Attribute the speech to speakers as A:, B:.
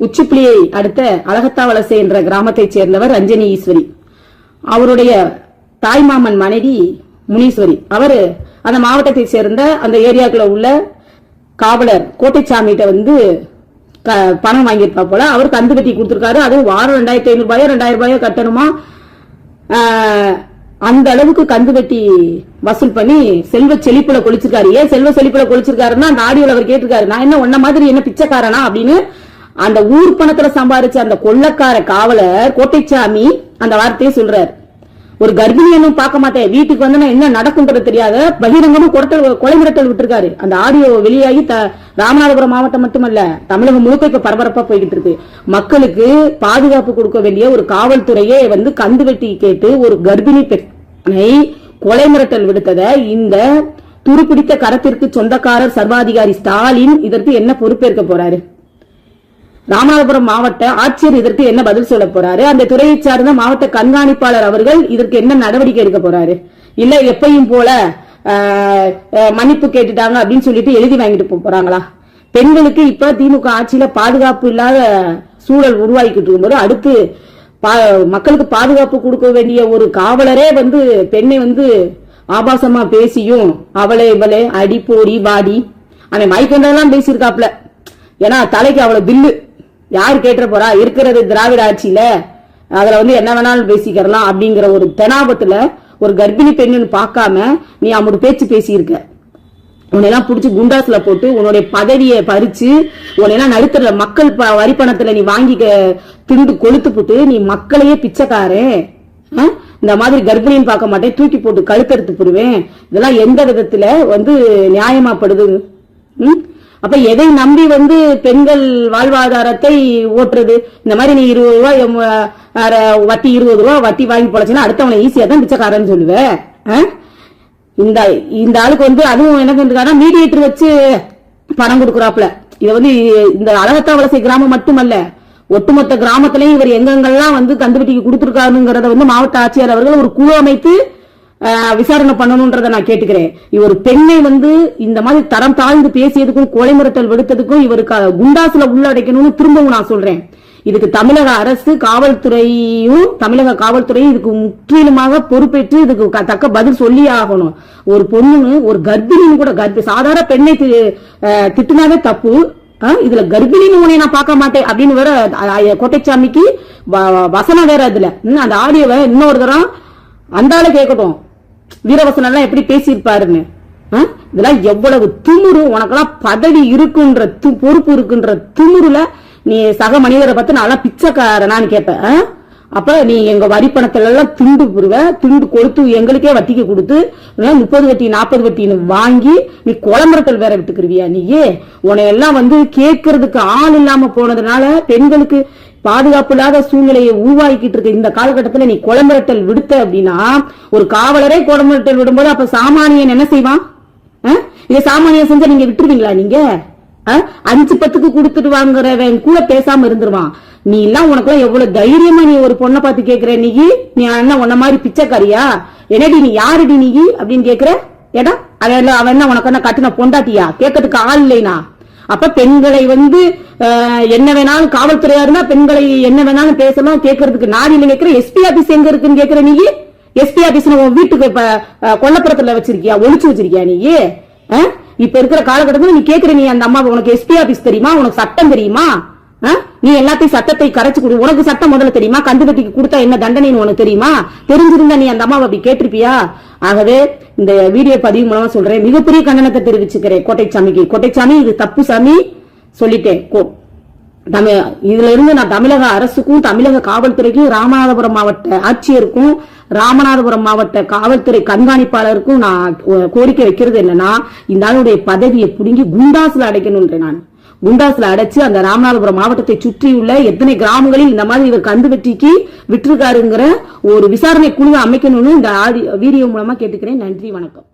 A: உச்சிப்புலியை அடுத்த அழகத்தாவலசை என்ற கிராமத்தைச் சேர்ந்தவர் ரஞ்சனி ஈஸ்வரி. அவருடைய தாய்மாமன் மனைவி முனீஸ்வரி. அவர் அந்த மாவட்டத்தைச் சேர்ந்த அந்த ஏரியாக்குள்ள உள்ள காவலர் கோட்டைச்சாமிகிட்ட வந்து க- பணம் வாங்கியிருப்பா போல அவர் கந்து கட்டி கொடுத்துருக்காரு. அதுவும் வாரம் ரெண்டாயிரத்தி ஐநூறு ரூபாயோ ரெண்டாயிரம் ரூபாயோ கட்டணுமா அந்த அளவுக்கு கந்து கட்டி வசூல் பண்ணி செல்வ செழிப்புல கொளிச்சிருக்காரு. ஏன் செல்வ செழிப்புல கொளிச்சிருக்காருன்னா அந்த ஆடியோல அவர் கேட்டிருக்காரு. நான் என்ன உன்ன மாதிரி என்ன பிச்சைக்காரனா அப்படின்னு அந்த ஊர் பணத்துல சம்பாதிச்ச அந்த கொள்ளக்கார காவலர் கோட்டைச்சாமி அந்த வார்த்தையை சொல்றாரு. ஒரு கர்ப்பிணியனும் பார்க்க மாட்டேன். வீட்டுக்கு வந்து நான் என்ன நடக்கும்ன்றது தெரியாத பகிரங்கமும் கொடத்தல் கொலை மிரட்டல் விட்டுருக்காரு. அந்த ஆடியோ வெளியாகி த- ராமநாதபுரம் மாவட்டம் மட்டுமல்ல தமிழகம் முழுக்க இப்ப பரபரப்பா போய்கிட்டு இருக்கு. மக்களுக்கு பாதுகாப்பு கொடுக்க வேண்டிய ஒரு காவல்துறையே வந்து கந்து வெட்டி கேட்டு ஒரு கர்ப்பிணி பெண்ணை கொலை மிரட்டல் விடுத்தத இந்த துருப்பிடித்த கரத்திற்கு சொந்தக்காரர் சர்வாதிகாரி ஸ்டாலின் இதற்கு என்ன பொறுப்பேற்க போறாரு? ராமநாதபுரம் மாவட்ட ஆட்சியர் இதற்கு என்ன பதில் சொல்ல போறாரு? அந்த துறையை சார்ந்த மாவட்ட கண்காணிப்பாளர் அவர்கள் இதற்கு என்ன நடவடிக்கை எடுக்க போறாரு? இல்ல எப்பையும் போல மன்னிப்பு கேட்டுட்டாங்க அப்படின்னு சொல்லிட்டு எழுதி வாங்கிட்டு போறாங்களா? பெண்களுக்கு இப்ப திமுக ஆட்சியில பாதுகாப்பு இல்லாத சூழல் உருவாக்கிட்டு இருக்கும்போது அடுத்து பா- மக்களுக்கு பாதுகாப்பு கொடுக்க வேண்டிய ஒரு காவலரே வந்து பெண்ணை வந்து ஆபாசமா பேசியும் அவளை இவளை அடி போடி வாடி. அவன் மைக்கண்டெல்லாம் பேசியிருக்காப்ல ஏன்னா தலைக்கு அவ்வளவு பில்லு. யார் கேட்டுற போறா? இருக்கிறது திராவிட ஆட்சியில. அதுல வந்து என்ன வேணாலும் பேசிக்கிறலாம் அப்படிங்கிற ஒரு தெனாபத்துல ஒரு கர்ப்பிணி பெண்ணுன்னு பார்க்காம நீ அவனோட பேச்சு பேசியிருக்க. உன்னையெல்லாம் பிடிச்சி குண்டாஸ்ல போட்டு உன்னுடைய பதவியை பறிச்சு உன்னையெல்லாம் நடுத்தரல மக்கள் ப- வரி பணத்துல நீ வாங்கி திண்டு கொளுத்து போட்டு நீ மக்களையே பிச்சைக்காரன் ஆ? இந்த மாதிரி கர்ப்பிணின்னு பார்க்க மாட்டேன். தூக்கி போட்டு கழுத்தறுத்து போடுவேன். இதெல்லாம் எந்த விதத்துல வந்து நியாயமாப்படுது? ம்? அப்ப எதை நம்பி வந்து பெண்கள் வாழ்வாதாரத்தை ஓட்டுறது? இந்த மாதிரி நீ இருபது ரூபாய் எம், வட்டி இருபது ரூபா வட்டி வாங்கி போலச்சுன்னா அடுத்தவனை ஈஸியா தான் பிச்சைக்காரன்னு சொல்லுவேன் ஆ? இந்த இந்த ஆளுக்கு வந்து அதுவும் என்ன பண்றாங்கன்னா மீடியேட்டர் வச்சு பணம் கொடுக்குறாப்புல. இது வந்து இந்த அழகத்தா வளசை கிராமம் மட்டுமல்ல ஒட்டுமொத்த கிராமத்திலையும் இவர் எங்கெங்கெல்லாம் வந்து கந்துவட்டிக்கு கொடுத்துருக்காருங்கிறத வந்து மாவட்ட ஆட்சியர் அவர்கள் ஒரு குழு அமைத்து விசாரணை பண்ணணும்ன்றத நான் கேட்டுக்கிறேன். இவர் பெண்ணை வந்து இந்த மாதிரி தரம் தாழ்ந்து பேசியதுக்கும் கொலை மிரட்டல் விடுத்ததுக்கும் இவருக்கு குண்டாசுல உள்ளடைக்கணும்னு திரும்பவும் நான் சொல்றேன். இதுக்கு தமிழக அரசு காவல்துறையும் தமிழக காவல்துறையும் இதுக்கு முற்றிலுமாக பொறுப்பேற்று இதுக்கு க- தக்க பதில் சொல்லி ஆகணும். ஒரு பொண்ணுன்னு ஒரு கர்ப்பிணின்னு கூட கர்ப்பி சாதாரண பெண்ணை தி- திட்டுனாவே தப்பு. இதுல கர்ப்பிணின்னு உன்னை நான் பார்க்க மாட்டேன் அப்படின்னு வேற கோட்டைச்சாமிக்கு வ- வ- வசனம் வேற அதுல. அந்த ஆடியோவை இன்னொரு தரம் அந்த ஆளு கேட்கட்டும். வீரவசனம் எல்லாம் எப்படி பேசியிருப்பாருன்னு? இதெல்லாம் எவ்வளவு திமுரு உனக்கெல்லாம் பதவி இருக்குன்ற து- பொறுப்பு இருக்குன்ற திமுருல நீ சக மனிதரை பார்த்து நல்லா பிச்சைக்காரனான்னு கேட்பேன் அப்ப நீ எங்க வரி பணத்துல எல்லாம் துண்டு புருவ துண்டு கொடுத்து எங்களுக்கே வட்டிக்கு கொடுத்து முப்பது வட்டி நாற்பது வட்டின்னு வாங்கி நீ குளம்பரத்தில் வேற விட்டுக்கிருவியா நீயே? உன்னை எல்லாம் வந்து கேட்கறதுக்கு ஆள் இல்லாம போனதுனால பெண்களுக்கு பாதுகாப்பு இல்லாத சூழ்நிலையை உருவாக்கிட்டு இருக்க இந்த காலகட்டத்துல நீ குளம்பரட்டல் விடுத்த அப்படின்னா ஒரு காவலரே குளம்பரட்டல் விடும்போது அப்ப சாமானியன் என்ன செய்வான்? இதை சாமானியன் செஞ்சா நீங்க விட்டுருவீங்களா நீங்க? ஆ? அஞ்சு பத்துக்கு கொடுத்துட்டு வாங்குறவன் கூட பேசாம இருந்துருவான். நீ எல்லாம் உனக்கு எவ்வளவு தைரியமா நீ ஒரு பொண்ணை பார்த்து கேக்குற நீ நீ என்ன உன்ன மாதிரி பிச்சைக்காரியா? என்னடி நீ யாருடி நீ அப்படின்னு கேக்குற? ஏடா அவன் என்ன- அவன் என்ன உனக்கு என்ன கட்டின பொண்டாட்டியா? கேட்கறதுக்கு ஆள் இல்லைனா? அப்ப பெண்களை வந்து என்ன வேணாலும் காவல்துறையா இருந்தா பெண்களை என்ன வேணாலும் பேசலாம் கேட்கறதுக்கு நான் இல்ல கேட்கிறேன் எஸ்பி ஆபீஸ் எங்க இருக்குன்னு கேட்கிற நீ? எஸ்பி ஆபீஸ் உன் வீட்டுக்கு இப்ப கொல்லப்புறத்துல வச்சிருக்கியா? ஒழிச்சு வச்சிருக்கியா நீ? இப்ப இருக்கிற காலகட்டத்துல நீ கேக்குற நீ அந்த அம்மா உனக்கு எஸ்பி ஆபீஸ் தெரியுமா? உனக்கு சட்டம் தெரியுமா? நீ எல்லாத்தையும் சத்தத்தை கரைச்சு கொடு. உனக்கு சட்டம் முதல்ல தெரியுமா? கந்துவட்டிக்கு கொடுத்தா என்ன தண்டனைன்னு உனக்கு தெரியுமா? தெரிஞ்சிருந்தா நீ அந்த அம்மாவை அப்படி கேட்டிருப்பியா? ஆகவே இந்த வீடியோ பதிவு மூலமா சொல்றேன். மிகப்பெரிய கண்டனத்தை தெரிவிச்சுக்கிறேன் கோட்டைச்சாமிக்கு. கோட்டைச்சாமி இது தப்பு சாமி. சொல்லிட்டேன். கோ- தமிழ் இதுல இருந்து நான் தமிழக அரசுக்கும் தமிழக காவல்துறைக்கும் ராமநாதபுரம் மாவட்ட ஆட்சியருக்கும் ராமநாதபுரம் மாவட்ட காவல்துறை கண்காணிப்பாளருக்கும் நான் கோரிக்கை வைக்கிறது என்னன்னா இந்த ஆளுடைய பதவியை புடுங்கி குண்டாசுல அடைக்கணும்ன்றேன் நான். குண்டாஸ்ல அடைச்சு அந்த ராமநாதபுரம் மாவட்டத்தை சுற்றியுள்ள எத்தனை கிராமங்களில் இந்த மாதிரி இவர் கந்து வெட்டிக்கு விட்டிருக்காருங்கிற ஒரு விசாரணை குழுவை அமைக்கணும்னு இந்த ஆடி வீடியோ மூலமா கேட்டுக்கிறேன். நன்றி வணக்கம்.